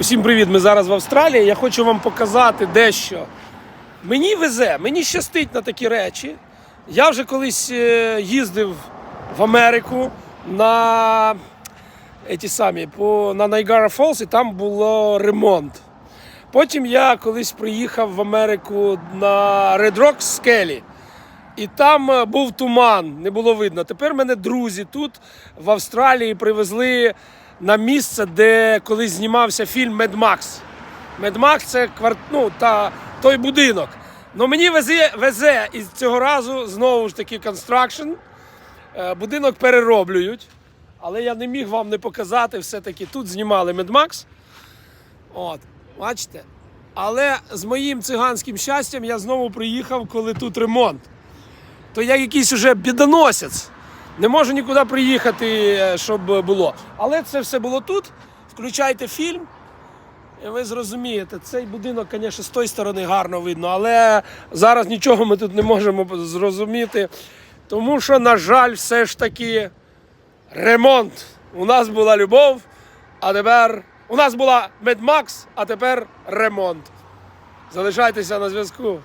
Усім привіт! Ми зараз в Австралії. Я хочу вам показати дещо. Мені везе, мені щастить на такі речі. Я вже колись е, їздив в Америку на, ті самі, по, на Найгара Фолс, і там було ремонт. Потім я колись приїхав в Америку на Red Rock Скелі. І там е, був туман, не було видно. Тепер мене друзі тут в Австралії привезли на місце, де колись знімався фільм. Mad Max це кварт... ну, та, той будинок. Ну мені везе, везе і цього разу знову ж таки констракшн. Е, Будинок перероблюють. Але я не міг вам не показати, все-таки тут знімали Max. От, бачите? Але з моїм циганським щастям я знову приїхав, коли тут ремонт то я якийсь уже бідоносець. Не можу нікуди приїхати, е, щоб було. Але це все було тут. Включайте фільм, і ви зрозумієте, цей будинок, звісно, з тої сторони гарно видно, але зараз нічого ми тут не можемо зрозуміти. Тому що, на жаль, все ж таки ремонт. У нас була любов, а тепер у нас була Медмакс, а тепер ремонт. Залишайтеся на зв'язку.